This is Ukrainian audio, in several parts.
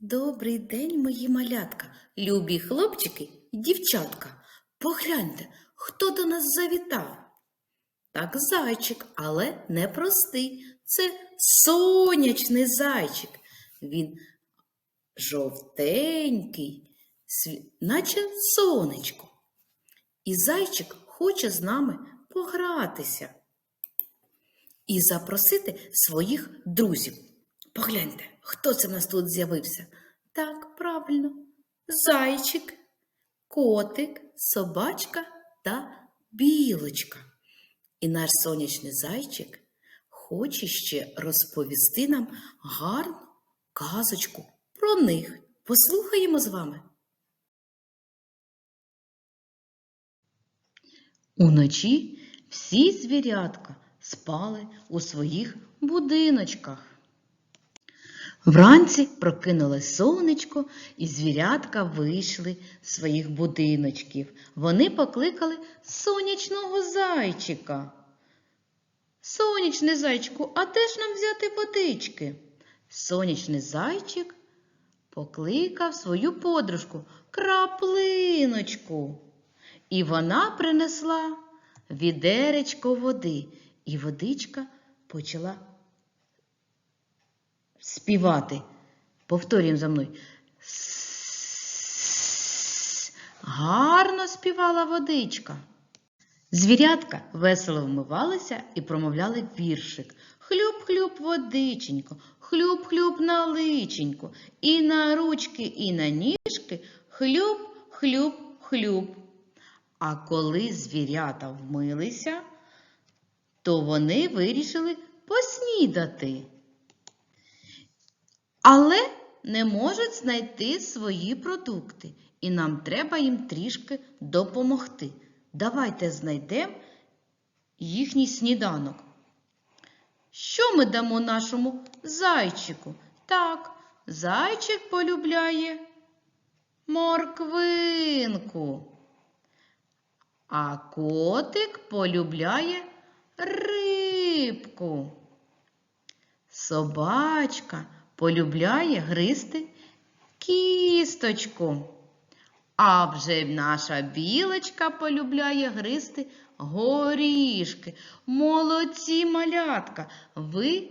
Добрий день, мої малятка, любі хлопчики і дівчатка. Погляньте, хто до нас завітав. Так, зайчик, але не простий. Це сонячний зайчик. Він жовтенький, наче сонечко. І зайчик хоче з нами погратися і запросити своїх друзів. Погляньте, хто це в нас тут з'явився? Так, правильно, зайчик, котик, собачка та білочка. І наш сонячний зайчик хоче ще розповісти нам гарну казочку про них. Послухаємо з вами. Уночі всі звірятка спали у своїх будиночках. Вранці прокинулось сонечко, і звірятка вийшли з своїх будиночків. Вони покликали сонячного зайчика. Сонячний зайчику, а де ж нам взяти водички? Сонячний зайчик покликав свою подружку краплиночку. І вона принесла відеречко води, і водичка почала співати. Повторюємо за мною. Гарно співала водичка. Звірятка весело вмивалися і промовляли віршик. Хлюб-хлюб водиченько, хлюб-хлюб на личенько, і на ручки, і на ніжки, хлюб-хлюб-хлюб. А коли звірята вмилися, то вони вирішили поснідати. Але не можуть знайти свої продукти, і нам треба їм трішки допомогти. Давайте знайдемо їхній сніданок. Що ми дамо нашому зайчику? Так, зайчик полюбляє морквинку, а котик полюбляє рибку. Собачка полюбляє гризти кісточку. А вже наша білочка полюбляє гризти горішки. Молодці малятка! Ви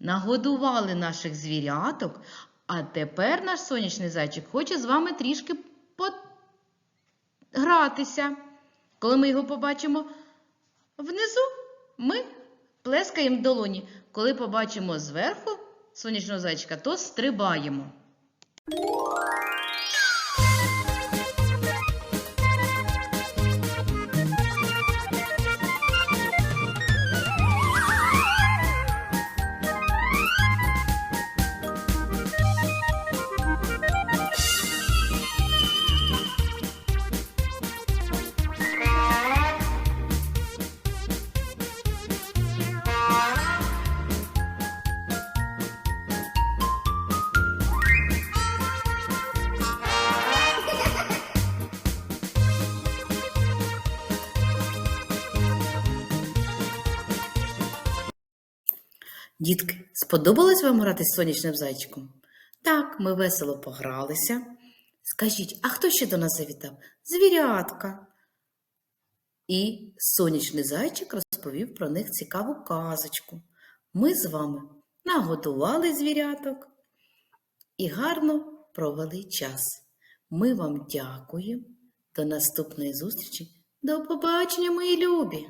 нагодували наших звіряток, а тепер наш сонячний зайчик хоче з вами трішки погратися. Коли ми його побачимо внизу, ми плескаємо в долоні. Коли побачимо зверху сонячного зайчика, то стрибаємо. Дітки, сподобалось вам грати з сонячним зайчиком? Так, ми весело погралися. Скажіть, а хто ще до нас завітав? Звірятка. І сонячний зайчик розповів про них цікаву казочку. Ми з вами нагодували звіряток і гарно провели час. Ми вам дякуємо. До наступної зустрічі. До побачення, мої любі!